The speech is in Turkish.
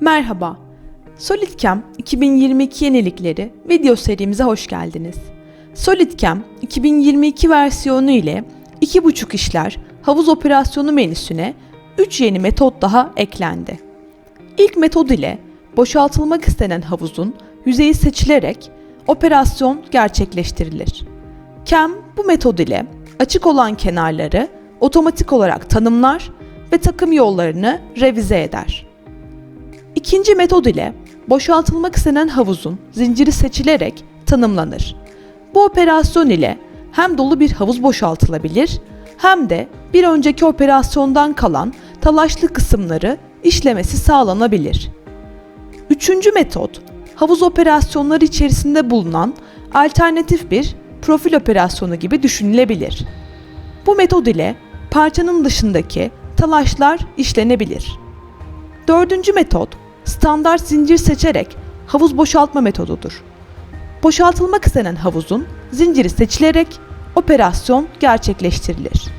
Merhaba. SolidCam 2022 yenilikleri video serimize hoş geldiniz. SolidCam 2022 versiyonu ile 2.5 işler havuz operasyonu menüsüne 3 yeni metot daha eklendi. İlk metod ile boşaltılmak istenen havuzun yüzeyi seçilerek operasyon gerçekleştirilir. CAM bu metod ile açık olan kenarları otomatik olarak tanımlar ve takım yollarını revize eder. İkinci metod ile boşaltılmak istenen havuzun zinciri seçilerek tanımlanır. Bu operasyon ile hem dolu bir havuz boşaltılabilir hem de bir önceki operasyondan kalan talaşlı kısımları işlemesi sağlanabilir. Üçüncü metot, havuz operasyonları içerisinde bulunan alternatif bir profil operasyonu gibi düşünülebilir. Bu metod ile parçanın dışındaki talaşlar işlenebilir. Dördüncü metot, standart zincir seçerek havuz boşaltma metodudur. Boşaltılmak istenen havuzun zinciri seçilerek operasyon gerçekleştirilir.